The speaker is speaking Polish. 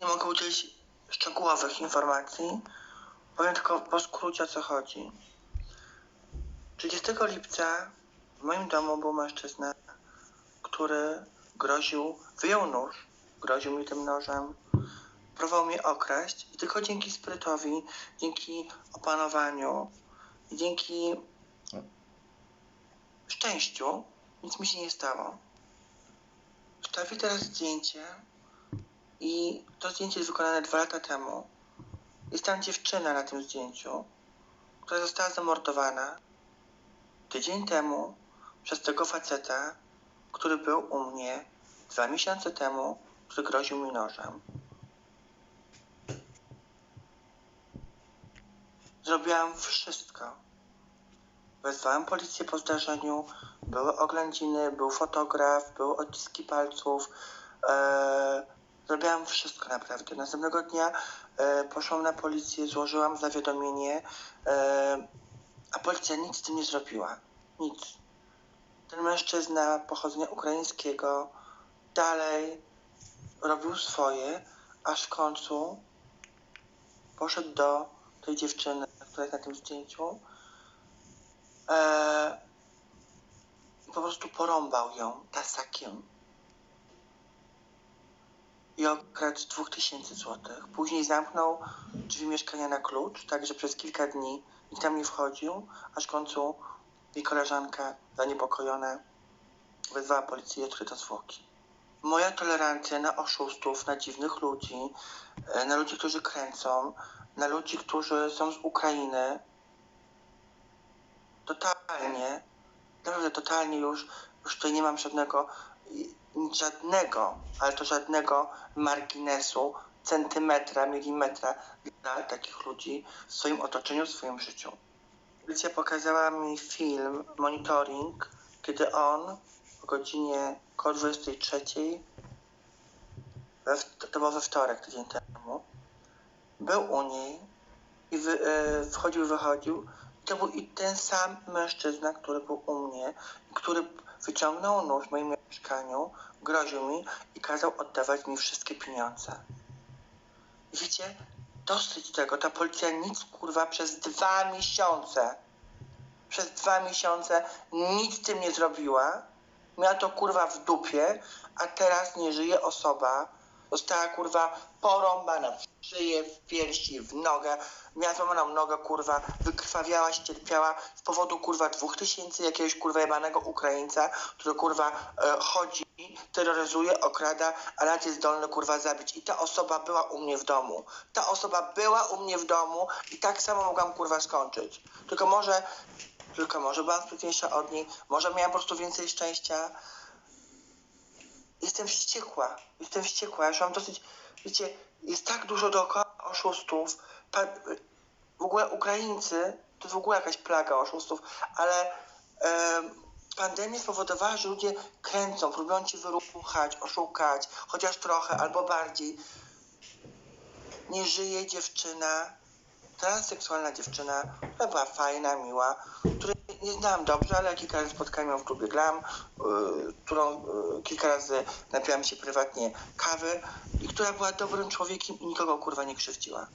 Nie mogę udzielić szczegółowych informacji. Powiem tylko po skrócie o co chodzi. 30 lipca w moim domu był mężczyzna, który groził, wyjął nóż, groził mi tym nożem, próbował mnie okraść i tylko dzięki sprytowi, dzięki opanowaniu i dzięki szczęściu nic mi się nie stało. Wstawię teraz zdjęcie i to zdjęcie jest wykonane dwa lata temu. Jest tam dziewczyna na tym zdjęciu, która została zamordowana tydzień temu przez tego faceta, który był u mnie dwa miesiące temu, który groził mi nożem. Zrobiłam wszystko. Wezwałem policję po zdarzeniu, były oględziny, był fotograf, były odciski palców. Zrobiłam wszystko naprawdę. Następnego dnia e, poszłam na policję, złożyłam zawiadomienie, e, a policja nic z tym nie zrobiła. Nic. Ten mężczyzna pochodzenia ukraińskiego dalej robił swoje, aż w końcu poszedł do tej dziewczyny, która jest na tym zdjęciu e, po prostu porąbał ją tasakiem i okradł 2000 złotych. Później zamknął drzwi mieszkania na klucz, tak że przez kilka dni nikt tam nie wchodził, aż w końcu jej koleżanka zaniepokojona wezwała policję i odkryto zwłoki. Moja tolerancja na oszustów, na dziwnych ludzi, e, na ludzi, którzy kręcą, na ludzi, którzy są z Ukrainy, totalnie, naprawdę totalnie już, już tutaj nie mam żadnego, żadnego, ale to żadnego marginesu, centymetra, milimetra dla takich ludzi w swoim otoczeniu, w swoim życiu. Policja pokazała mi film, monitoring, kiedy on o godzinie koło 23, we, w- to było we wtorek tydzień temu, był u niej i wy, e, wchodził wychodził. To był i ten sam mężczyzna, który był u mnie, który wyciągnął nóż w moim mieszkaniu, groził mi i kazał oddawać mi wszystkie pieniądze. Wiecie, dosyć tego, ta policja nic kurwa przez dwa miesiące, przez dwa miesiące nic z tym nie zrobiła. Miała to kurwa w dupie, a teraz nie żyje osoba. Została kurwa porąbana w szyję, w piersi, w nogę. Miała złamaną nogę, kurwa, wykrwawiała, cierpiała z powodu kurwa dwóch tysięcy jakiegoś kurwa jebanego Ukraińca, który kurwa e, chodzi, terroryzuje, okrada, a nawet jest zdolny kurwa zabić. I ta osoba była u mnie w domu. Ta osoba była u mnie w domu i tak samo mogłam kurwa skończyć. Tylko może, tylko może byłam sprytniejsza od niej, może miałam po prostu więcej szczęścia. Jestem wściekła, jestem wściekła, już mam dosyć, wiecie, jest tak dużo dookoła oszustów, pa, w ogóle Ukraińcy, to jest w ogóle jakaś plaga oszustów, ale em, pandemia spowodowała, że ludzie kręcą, próbują cię wyruchać, oszukać, chociaż trochę albo bardziej. Nie żyje dziewczyna, transseksualna dziewczyna, była fajna, miła, której nie znałam dobrze, ale kilka razy spotkałem ją w klubie Glam, yy, którą yy, kilka razy napiłam się prywatnie kawy i która była dobrym człowiekiem i nikogo kurwa nie krzywdziła.